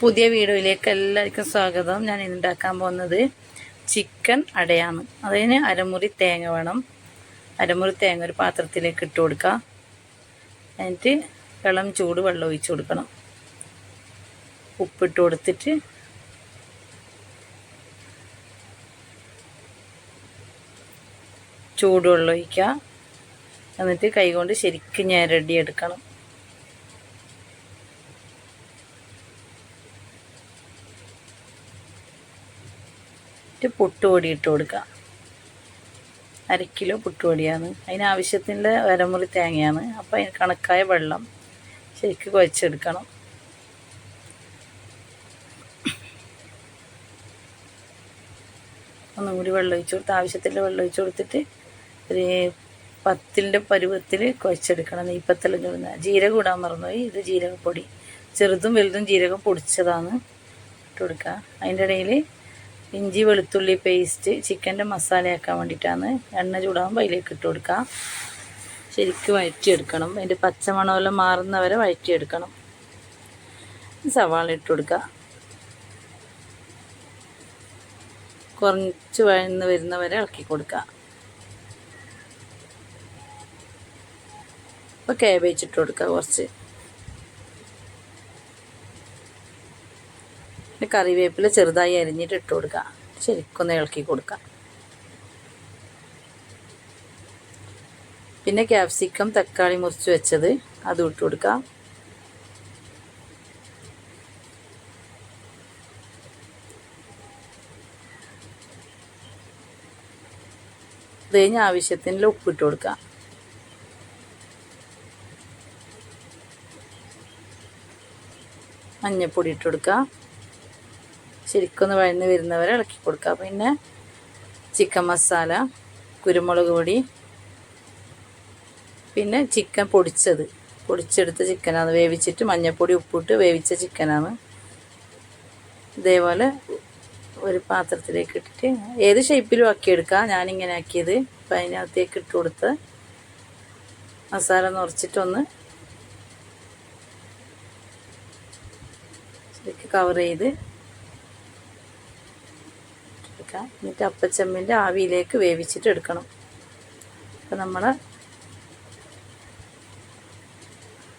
പുതിയ വീഡിയോയിലേക്ക് എല്ലാവർക്കും സ്വാഗതം. ഞാൻ ഉണ്ടാക്കാൻ പോകുന്നത് ചിക്കൻ അടയാണ്. അതിന് അരമുറി തേങ്ങ വേണം. അരമുറി തേങ്ങ ഒരു പാത്രത്തിലേക്ക് ഇട്ട് കൊടുക്കുക. എന്നിട്ട് ഇളം ചൂട് വെള്ളം ഒഴിച്ചു കൊടുക്കണം. ഉപ്പിട്ട് കൊടുത്തിട്ട് ചൂടുവെള്ളം ഒഴിക്കുക. എന്നിട്ട് കൈകൊണ്ട് ശരിക്കും ഞെരടി എടുക്കണം എന്നിട്ട് പുട്ടുപൊടി ഇട്ട് കൊടുക്കുക. അര കിലോ പുട്ടുപൊടിയാണ്. അതിനാവശ്യത്തിന്റെ വരമുറി തേങ്ങയാണ്. അപ്പോൾ അതിന് കണക്കായ വെള്ളം ശരിക്ക് കുഴച്ചെടുക്കണം. ഒന്നും കൂടി വെള്ളം ഒഴിച്ച് കൊടുത്ത് ആവശ്യത്തിന്റെ വെള്ളം ഒഴിച്ച് കൊടുത്തിട്ട് ഒരു പത്തിന്റെ പരുവത്തിൽ കുഴച്ചെടുക്കണം. നെയ്പ്പത്തെല്ലാം ചൂടുന്ന ജീരകം ഇടാൻ മറന്നുപോയി. ഇത് ജീരകപ്പൊടി. ചെറുതും വലുതും ജീരകം പൊടിച്ചതാണ് ഇട്ട് കൊടുക്കുക. അതിന്റെ ഇടയിൽ ഇഞ്ചി വെളുത്തുള്ളി പേസ്റ്റ് ചിക്കന്റെ മസാലയാക്കാൻ വേണ്ടിയിട്ടാണ്. എണ്ണ ചൂടാകുമ്പോൾ അതിലേക്ക് ഇട്ട് കൊടുക്കുക ശരിക്കും വഴറ്റിയെടുക്കണം. അതിന്റെ പച്ചമണമെല്ലാം മാറുന്നവരെ വഴറ്റിയെടുക്കണം. സവാള ഇട്ട് കൊടുക്കുക. കുറച്ച് വഴന്ന് വരുന്നവരെ ഇളക്കി കൊടുക്കുക. അപ്പോൾ കാബേജ് ഇട്ട് കൊടുക്കുക കുറച്ച്. പിന്നെ കറിവേപ്പില ചെറുതായി അരിഞ്ഞിട്ട് ഇട്ട് കൊടുക്കുക ശരിക്കൊന്ന് ഇളക്കി കൊടുക്കുക പിന്നെ ക്യാപ്സിക്കം തക്കാളി മുറിച്ച് വെച്ചത് അതും ഇട്ട് കൊടുക്കുക അത് കഴിഞ്ഞ് ആവശ്യത്തിന് ഉപ്പിട്ട് കൊടുക്കുക മഞ്ഞപ്പൊടി ഇട്ട് കൊടുക്കുക ശരിക്കൊന്ന് വഴന്ന് വരുന്നവരെ ഇളക്കി കൊടുക്കുക പിന്നെ ചിക്കൻ മസാല കുരുമുളക് പൊടി പിന്നെ ചിക്കൻ പൊടിച്ചത്. പൊടിച്ചെടുത്ത ചിക്കനാണ്. വേവിച്ചിട്ട് മഞ്ഞൾപ്പൊടി ഉപ്പിട്ട് വേവിച്ച ചിക്കനാണ്. ഇതേപോലെ ഒരു പാത്രത്തിലേക്ക് ഇട്ടിട്ട് ഏത് ഷേപ്പിലും ആക്കിയെടുക്കാം ഞാനിങ്ങനെ ആക്കിയത്. അപ്പം അതിനകത്തേക്ക് ഇട്ട് കൊടുത്ത് മസാല നിറച്ചിട്ടൊന്ന് ശരിക്കും കവർ ചെയ്ത് എടുക്കാം. എന്നിട്ട് അപ്പച്ചമ്മിന്റെ ആവിയിലേക്ക് വേവിച്ചിട്ട് എടുക്കണം. അപ്പം നമ്മൾ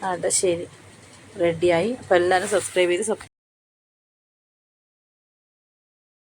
അട ശരി. റെഡിയായി. അപ്പോൾ എല്ലാവരും സബ്സ്ക്രൈബ് ചെയ്ത്